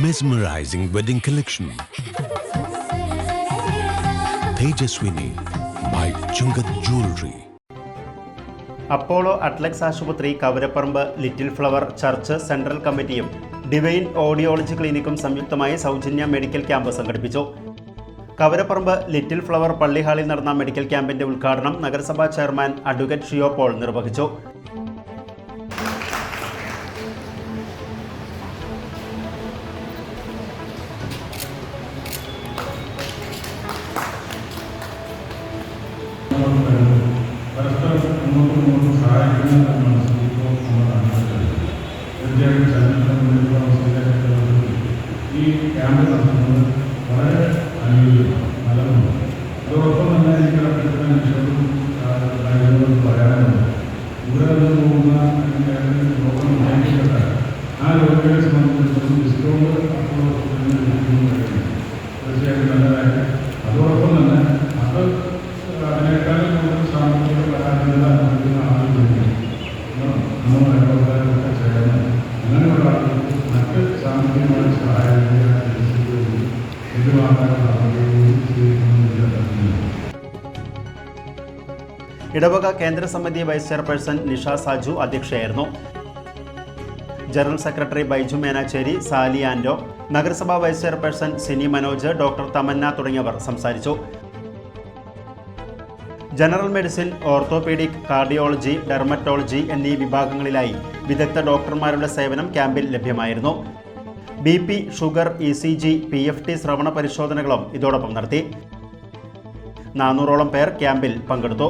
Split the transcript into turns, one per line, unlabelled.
mesmerizing wedding collection Tejaswini by Chungath jewellery
Apollo Adlux ആശുപത്രി Kavarapparambu Little Flower Church central കമ്മിറ്റിയും divine audiology ക്ലിനിക്കും സംയുക്തമായി സൗജന്യ medical camp സംഘടിപ്പിച്ചു. കവരപ്പറമ്പ് ലിറ്റിൽ ഫ്ലവർ പള്ളി ഹാളിൽ നടന്ന മെഡിക്കൽ ക്യാമ്പിന്റെ ഉദ്ഘാടനം നഗരസഭാ ചെയർമാൻ അഡ്വക്കേറ്റ് ഷിയോ പോൾ നിർവഹിച്ചു.
പരസ്പരം അങ്ങോട്ടും ഇങ്ങോട്ടും സഹായിക്കുന്ന ഒരു മനസ്സിലിപ്പോൾ നമ്മൾ കണ്ടിട്ടുണ്ട് തീർച്ചയായും ചലച്ചിത്ര മുന്നേറ്റ അവസ്ഥയിലേക്ക് ഈ ക്യാമ്പ് നടത്തുന്നത് വളരെ അനുയോജ്യമാണ് നല്ലതാണ് അതോടൊപ്പം തന്നെ എനിക്ക് അഭ്യർത്ഥന വിഷയവും കാര്യങ്ങളും പറയാനുണ്ട് ഇവിടെ നിന്ന് പോകുന്ന അല്ലെങ്കിൽ രോഗം ഉണ്ടാക്കിയിട്ടാൽ ആ രോഗികളെ സംബന്ധിച്ചിടത്തോളം ഡിസ്കൗണ്ട് അപ്പോൾ തീർച്ചയായും നല്ല കാര്യം അതോടൊപ്പം തന്നെ അത്
ഇടവക കേന്ദ്ര സമിതി വൈസ് ചെയർപേഴ്സൺ നിഷ സാജു അധ്യക്ഷയായിരുന്നു. General secretary Baiju Menachery Sally ആൻഡോ നഗരസഭാ vice chairperson Sini Manoj doctor Thamanna തുടങ്ങിയവർ സംസാരിച്ചു. General medicine orthopaedic cardiology dermatology എന്നീ വിഭാഗങ്ങളിലായി വിദഗ്ധ ഡോക്ടർമാരുടെ സേവനം ക്യാമ്പിൽ ലഭ്യമായിരുന്നു. B P sugar E C G P F T ശ്രവണ പരിശോധനകളും ഇതോടൊപ്പം നടത്തി. നാനൂറോളം പേർ ക്യാമ്പിൽ പങ്കെടുത്തു.